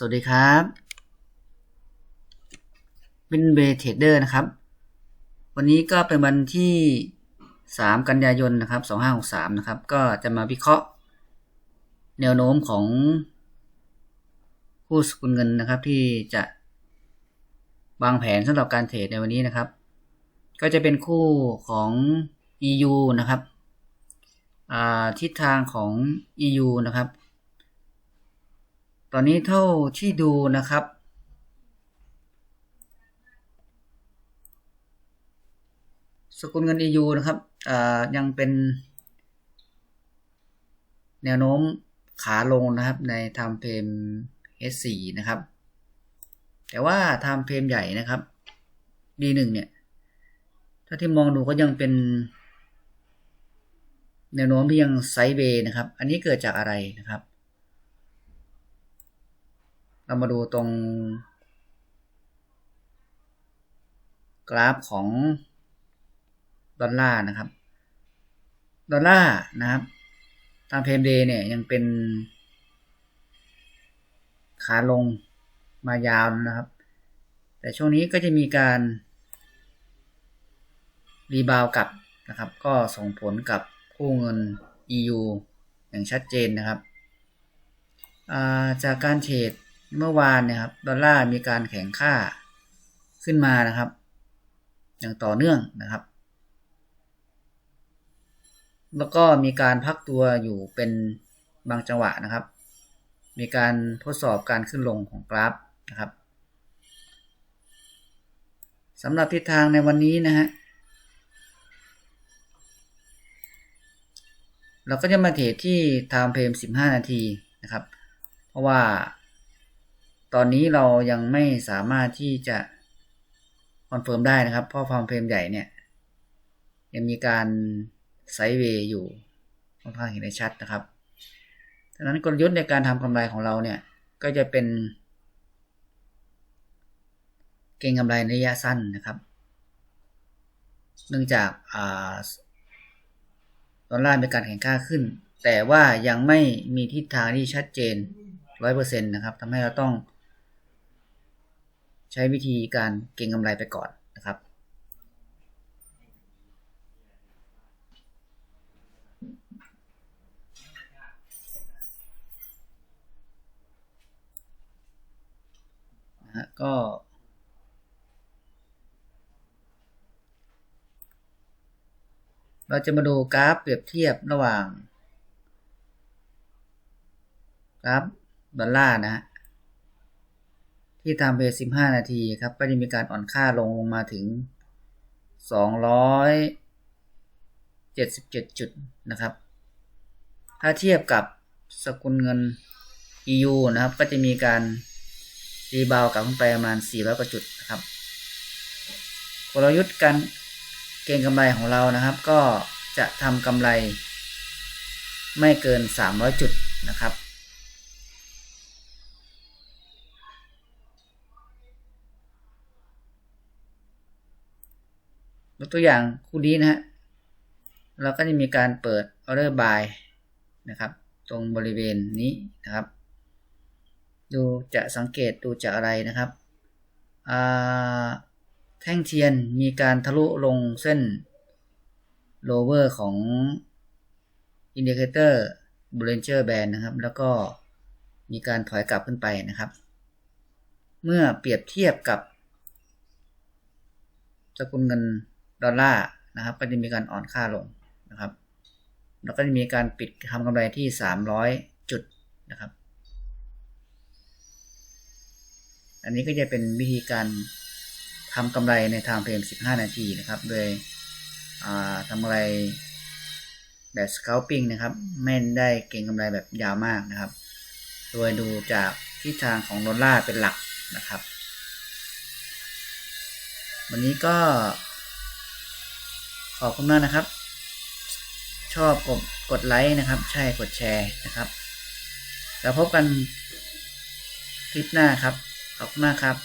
สวัสดีครับ เป็นเบเทเดอร์นะครับ วันนี้ก็เป็นวันที่ 3 กันยายนนะครับ 2563 นะครับ ก็จะมาวิเคราะห์ แนวโน้มของผู้สกุลเงินนะครับ ที่จะวางแผนสำหรับการเทรดในวันนี้นะครับ ก็จะเป็นคู่ของ EU นะครับทิศทางของ EU นะครับ ตอนนี้เท่าที่ดูนะครับ สกุลเงิน EU นะครับยังเป็นแนวโน้มขาลงนะครับในทำเพม S4 นะครับ แต่ว่าทำเพมใหญ่นะครับ D1 เนี่ย ถ้าที่มองดูก็ยังเป็น แนวโน้มที่ยังไซด์เวย์นะครับ อันนี้เกิดจากอะไรนะครับ เรามาดูตรง กราฟของดอลลาร์นะครับ ดอลลาร์นะครับ ตามเพมเดย์เนี่ยยังเป็น ขาลงมายาวนะครับ แต่ช่วงนี้ก็จะมีการ รีบาวกลับนะครับ ก็ส่งผลกับคู่เงิน EU อย่างชัดเจนนะครับจากการเทรด เมื่อวานเนะครับดอลลาร์มีการแข่งค่าขึ้นมานะครับ อย่างต่อเนื่องนะครับ แล้วก็มีการพักตัวอยู่เป็นบางจังหวะนะครับ มีการทดสอบการขึ้นลงของกราฟนะครับสำหรับทิศทางในวันนี้นะฮะเราก็จะมาเทรดที่ time frame 15 นาทีนะครับ เพราะว่า ตอนนี้เรายังไม่สามารถที่จะคอนเฟิร์มได้นะครับ เพราะ time frame ใหญ่เนี่ย ยังมีการไซด์เวย์อยู่ค่อนข้างเห็นได้ชัดนะครับดังนั้นกลยุทธ์ในการทำกำไรของเราเนี่ย ก็จะเป็น เก็งกำไรในระยะสั้นนะครับ เนื่องจากดอลลาร์มีการแข่งค่าขึ้น แต่ว่ายังไม่มีทิศทางที่ชัดเจน100%นะครับทำให้เราต้อง ช้วิธีการเก็งกำไรไปก่อนนะครับนะก็เราจะมาดูกราฟเปรียบเทียบระหว่างกราฟดอลลาร์นะฮะ ที่ทำเบสิบห้านาทีครับ ก็จะมีการอ่อนค่าลงลงมาถึงสองร้อยเจ็ดสิบเจ็ดจุดนะครับ ถ้าเทียบกับสกุลเงิน EU นะครับ ก็จะมีการรีบาวกลับขึ้นไปประมาณ 400 กว่าจุดนะครับกลยุทธ์การเก่งกำไรของเรานะครับ ก็จะทำกำไรไม่เกิน 300 จุดนะครับ ยกตัวอย่างคู่นี้นะฮะเราก็จะมีการเปิด order by นะครับ ตรงบริเวณนี้นะครับ ดูจะสังเกตดูจากอะไรนะครับแท่งเทียนมีการทะลุลงเส้น lower ของ indicator Bollinger Band นะครับ แล้วก็มีการถอยกลับขึ้นไปนะครับ เมื่อเปรียบเทียบกับสกุลเงิน ดอลลาร์นะครับ ก็จะมีการอ่อนค่าลงนะครับ แล้วก็จะมีการปิดทำกำไรที่ 300 จุดนะครับ อันนี้ก็จะเป็นวิธีการทำกำไรในทางเพลม15 นาทีนะครับ โดยทำกำไรแบบ scalping นะครับ ไม่ได้เก่งกำไรแบบยาวมากนะครับ โดยดูจากทิศทางของดอลลาร์เป็นหลักนะครับ วันนี้ก็ ขอบคุณมากนะครับ ชอบกดกดไลค์นะครับ ใช่กดแชร์นะครับแล้วพบกันคลิปหน้าครับ ขอบคุณมากครับ